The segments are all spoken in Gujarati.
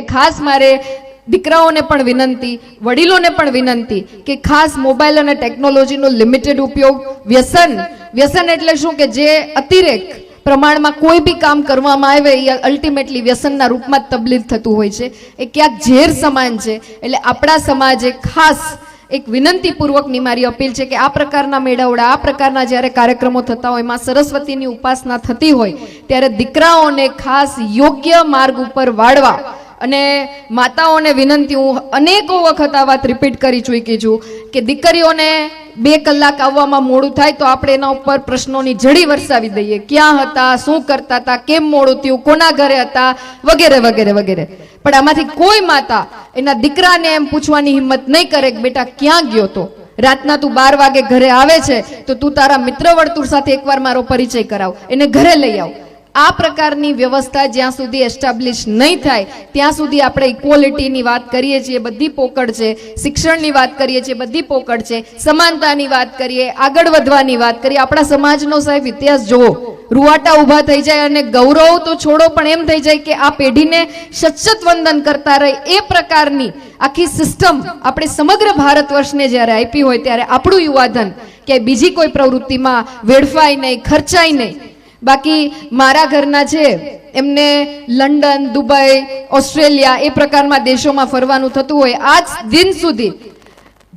એટલે ખાસ મારે દીકરાઓને પણ વિનંતી, વડીલોને પણ વિનંતી કે ખાસ મોબાઈલ અને ટેકનોલોજીનો લિમિટેડ ઉપયોગ, વ્યસન વ્યસન એટલે શું કે જે અતિરેક પ્રમાણમાં કોઈ બી કામ કરવામાં આવે, એ અલ્ટિમેટલી વ્યસનના રૂપમાં જ થતું હોય છે. એ ક્યાંક ઝેર સમાન છે. એટલે આપણા સમાજે ખાસ એક વિનંતીપૂર્વકની મારી અપીલ છે કે આ પ્રકારના મેળાવડા, આ પ્રકારના જ્યારે કાર્યક્રમો થતા હોય એમાં સરસ્વતીની ઉપાસના થતી હોય, ત્યારે દીકરાઓને ખાસ યોગ્ય માર્ગ ઉપર વાળવા અને માતાઓને વિનંતી, હું અનેકો વખત આ વાત રિપીટ કરી ચૂકી છું કે દીકરીઓને બે કલાક આવવામાં મોડું થાય તો આપણે એના ઉપર પ્રશ્નોની જડી વરસાવી દઈએ. ક્યાં હતા, શું કરતા હતા, કેમ મોડું થયું, કોના ઘરે હતા, વગેરે વગેરે વગેરે. પણ આમાંથી કોઈ માતા એના દીકરાને એમ પૂછવાની હિંમત નહીં કરે કે બેટા ક્યાં ગયો તો? રાતના તું બાર વાગે ઘરે આવે છે, તો તું તારા મિત્ર વર્તુળ સાથે એકવાર મારો પરિચય કરાવ. એને ઘરે લઈ આવ. આ પ્રકારની વ્યવસ્થા જ્યાં સુધી એસ્ટાબ્લિશ નહીં થાય, ત્યાં સુધી આપણે ઇક્વોલિટીની વાત કરીએ છીએ, બધી પોકળ છે, શિક્ષણની વાત કરીએ છીએ, બધી પોકળ છે, સમાનતાની વાત કરીએ, આગળ વધવાની વાત કરીએ, આપણા સમાજનો સાહેબ ઇતિહાસ જુઓ, રૂવાટા ઊભા થઈ જાય અને ગૌરવ તો છોડો, પણ એમ થઈ જાય કે આ પેઢીને સચ્ચત વંદન કરતા રહે, એ પ્રકારની આખી સિસ્ટમ આપણે સમગ્ર ભારત વર્ષને જ્યારે આપી હોય, ત્યારે આપણું યુવાધન કે બીજી કોઈ પ્રવૃત્તિમાં વેડફાય નહીં, ખર્ચાય નહીં. બાકી મારા ઘરના છે એમને લંડન, દુબઈ, ઓસ્ટ્રેલિયા એ પ્રકારના દેશોમાં ફરવાનું થતું હોય, આજ દિન સુધી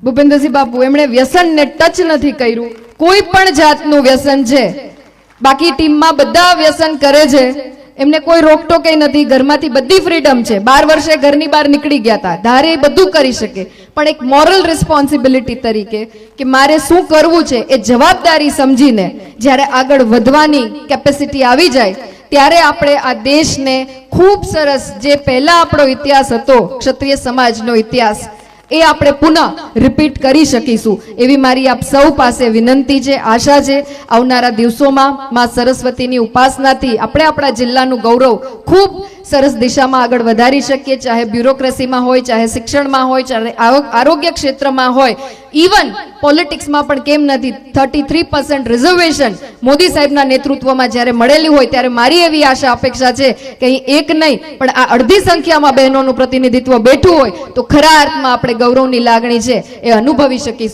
ભૂપેન્દ્રસિંહ બાપુ એમણે વ્યસનને ટચ નથી કર્યું. કોઈ પણ જાતનું વ્યસન છે. બાકી ટીમમાં બધા વ્યસન કરે છે. એમને કોઈ રોકટોકે નથી, ઘરમાંથી બધી ફ્રીડમ છે. બાર વર્ષે ઘરની બહાર નીકળી ગયા હતા ધારે બધું કરી શકે. પણ એક મોરલ રિસ્પોન્સિબિલિટી તરીકે કે મારે શું કરવું છે એ જવાબદારી સમજીને જ્યારે આગળ વધવાની કેપેસિટી આવી જાય, ત્યારે આપણે આ દેશને ખૂબ સરસ જે પહેલાં આપણો ઇતિહાસ હતો, ક્ષત્રિય સમાજનો ઇતિહાસ એ આપણે પુનઃ રિપીટ કરી શકીશું. એવી મારી આપ સૌ પાસે વિનંતી છે, આશા છે. આવનારા દિવસોમાં માં સરસ્વતીની ઉપાસનાથી આપણે આપણા જિલ્લાનું ગૌરવ ખૂબ સરસ દિશામાં આગળ વધારી શકીએ. ચાહે બ્યુરોક્રેસીમાં હોય, ચાહે શિક્ષણમાં હોય, ચાહે આરોગ્ય ક્ષેત્રમાં હોય ઇવન પોલિટિક્સમાં પણ કેમ નથી? Thirty three percent reservation Modi સાહેબના નેતૃત્વમાં જ્યારે મળેલી હોય ત્યારે મારી એવી આશા અપેક્ષા છે કે અહીં એક નહીં, પણ આ અડધી સંખ્યામાં બહેનોનું પ્રતિનિધિત્વ બેઠું હોય તો ખરા અર્થમાં આપણે ગૌરવની લાગણી છે એ અનુભવી શકીશું.